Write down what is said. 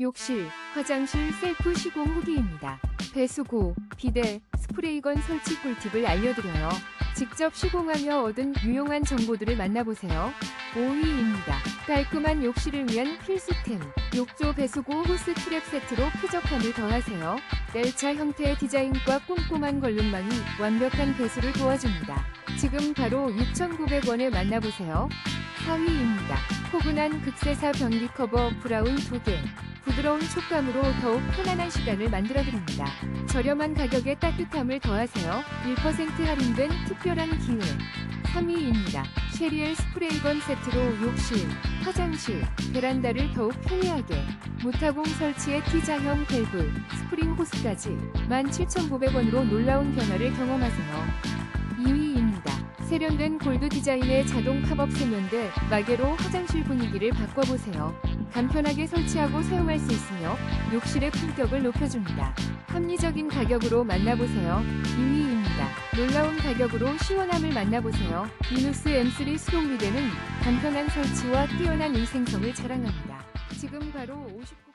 욕실, 화장실 셀프 시공 후기입니다. 배수구, 비데, 스프레이건 설치 꿀팁을 알려드려요. 직접 시공하며 얻은 유용한 정보들을 만나보세요. 5위입니다. 깔끔한 욕실을 위한 필수템. 욕조 배수구 호스 트랩 세트로 쾌적함을 더하세요. 넬차 형태의 디자인과 꼼꼼한 걸룸망이 완벽한 배수를 도와줍니다. 지금 바로 6,900원에 만나보세요. 4위입니다. 포근한 극세사 변기 커버 브라운 2개. 부드러운 촉감으로 더욱 편안한 시간을 만들어드립니다. 저렴한 가격에 따뜻함을 더하세요. 1% 할인된 특별한 기회. 3위입니다. 쉐리엘 스프레이건 세트로 욕실, 화장실, 베란다를 더욱 편리하게. 무타공 설치의 T자형 밸브, 스프링 호스까지 17,900원으로 놀라운 변화를 경험하세요. 2위입니다. 세련된 골드 디자인의 자동 팝업 세면대 마개로 화장실 분위기를 바꿔보세요. 간편하게 설치하고 사용할 수 있으며 욕실의 품격을 높여줍니다. 합리적인 가격으로 만나보세요. 2위입니다. 놀라운 가격으로 시원함을 만나보세요. 이누스 M3 수동 비데는 간편한 설치와 뛰어난 위생성을 자랑합니다. 지금 바로 59